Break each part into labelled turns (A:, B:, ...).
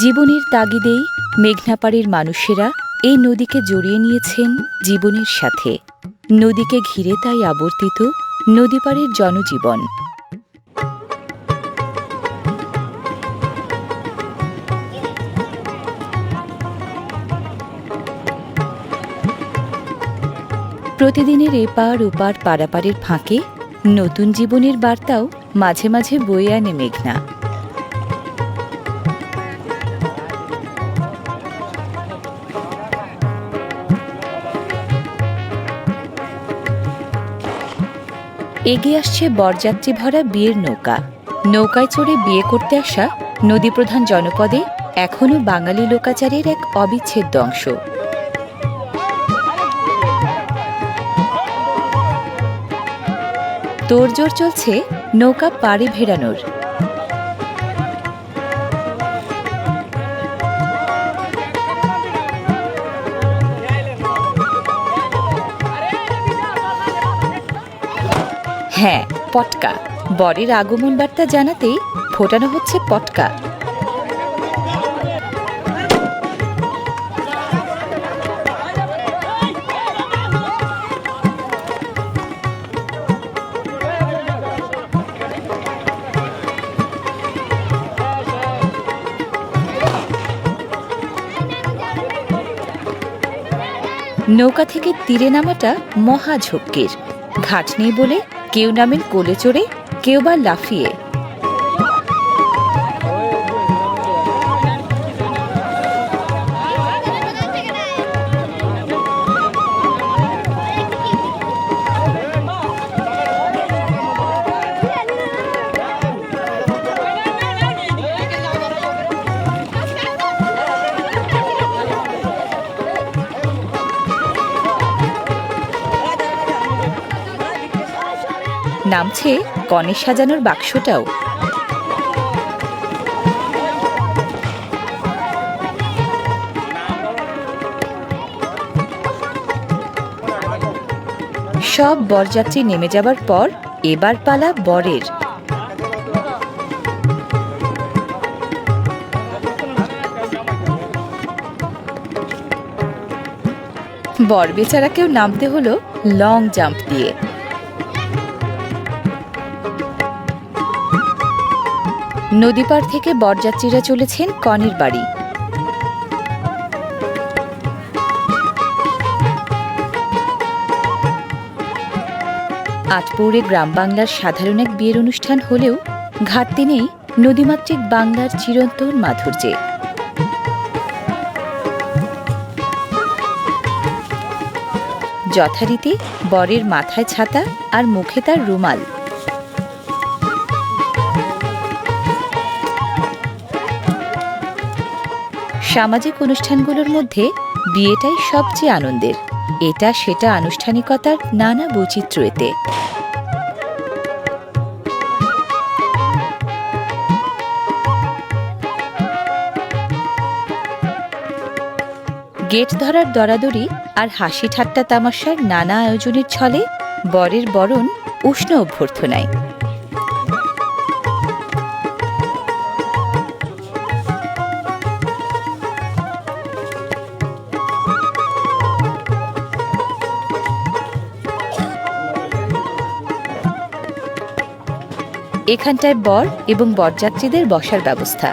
A: জীবনের তাগিদেই মেঘনাপাড়ের মানুষেরা এই নদীকে জড়িয়ে নিয়েছেন জীবনের সাথে। নদীকে ঘিরে তাই আবর্তিত নদীপাড়ের জনজীবন। প্রতিদিনের এপার ওপার পারাপারের ফাঁকে নতুন জীবনের বার্তাও মাঝে মাঝে বয়ে আনে মেঘনা। এগিয়ে আসছে বরযাত্রী ভরা বিয়ের নৌকা। নৌকায় চড়ে বিয়ে করতে আসা নদীপ্রধান জনপদে এখনও বাঙালি লোকাচারের এক অবিচ্ছেদ্য অংশ। তোড়জোড় চলছে নৌকা পাড়ে ভেড়ানোর। হ্যাঁ পটকা। বরের আগমন বার্তা জানাতেই ফোটানো হচ্ছে পটকা। নৌকা থেকে তীরে নামাটা মহা ঝক্কির ঘাট নেই বলে কেউ নামেন কোলে চড়ে কেউ বা লাফিয়ে। নামছে কনে সাজানোর বাক্সটাও। সব বরযাত্রী নেমে যাবার পর এবার পালা বরের। বর বেচারাকেও নামতে হলো লং জাম্প দিয়ে। নদীপাড় থেকে বরযাত্রীরা চলেছেন কনের বাড়ি। আটপৌরে গ্রাম বাংলার সাধারণ এক বিয়ের অনুষ্ঠান হলেও ঘাটতি নেই নদীমাতৃক বাংলার চিরন্তন মাধুর্যে। যথারীতি বরের মাথায় ছাতা আর মুখে তার রুমাল। সামাজিক অনুষ্ঠানগুলোর মধ্যে বিয়েটাই সবচেয়ে আনন্দের। এটা সেটা আনুষ্ঠানিকতার নানা বৈচিত্র্য এতে। গেট ধরার দরাদরি আর হাসি ঠাট্টা তামাশার নানা আয়োজনের ছলে বরের বরণ উষ্ণ অভ্যর্থনায়। এখানটায় বর এবং বরযাত্রীদের বসার ব্যবস্থা।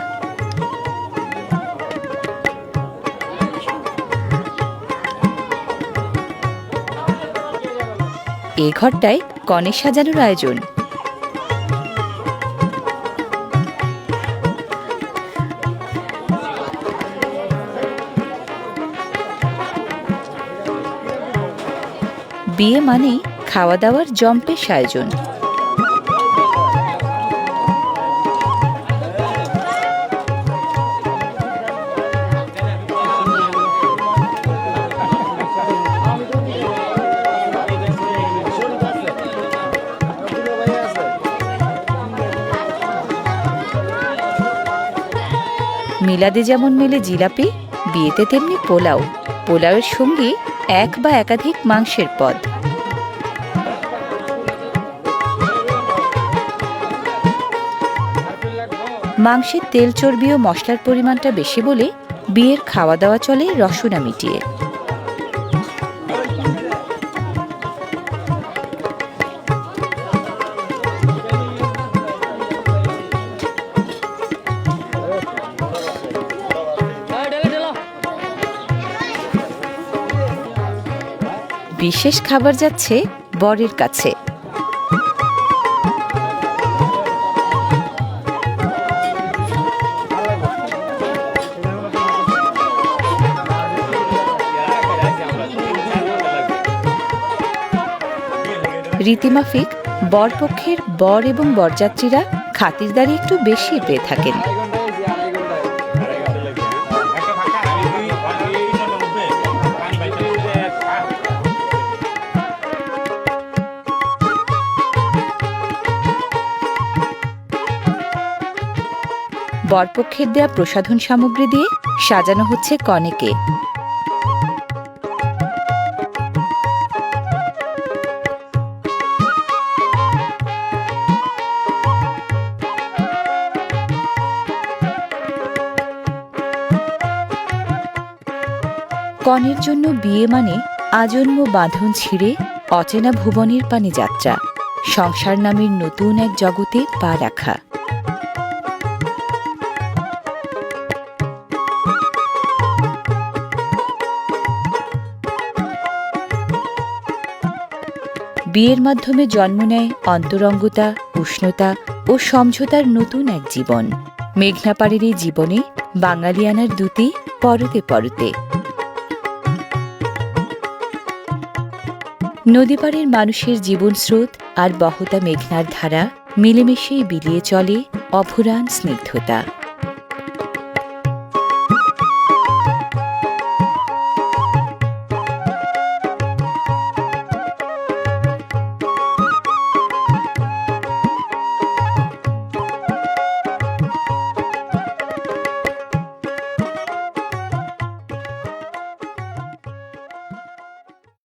A: এ ঘরটায় কনে সাজানোর আয়োজন। বিয়ে মানেই খাওয়া দাওয়ার জম্পেশ আয়োজন। মিলাদে যেমন মেলে জিলাপি, বিয়েতে তেমনি পোলাও। পোলাওয়ের সঙ্গে এক বা একাধিক মাংসের পদ। মাংসের তেল চর্বি ও মশলার পরিমাণটা বেশি বলে বিয়ের খাওয়া দাওয়া চলে রসুনা মিটিয়ে। বিশেষ খাবার যাচ্ছে বরের কাছে। রীতিমাফিক, বরপক্ষের বর এবং বরযাত্রীরা খাতিরদারি একটু বেশি পেয়ে থাকেন। বরপক্ষের দেয়া প্রসাধন সামগ্রী দিয়ে সাজানো হচ্ছে কনেকে। কনের জন্য বিয়ে মানে আজন্ম বাঁধন ছিঁড়ে অচেনা ভুবনের পানে যাত্রা। সংসার নামের নতুন এক জগতে পা রাখা। বিয়ের মাধ্যমে জন্ম নেয় অন্তরঙ্গতা, উষ্ণতা ও সমঝোতার নতুন এক জীবন। মেঘনাপাড়ের এই জীবনে বাঙালিয়ানার দুটি পরতে পরতে। নদীপাড়ের মানুষের জীবন স্রোত আর বহতা মেঘনার ধারা মিলেমিশেই বিলিয়ে চলে অভুরান স্নিগ্ধতা।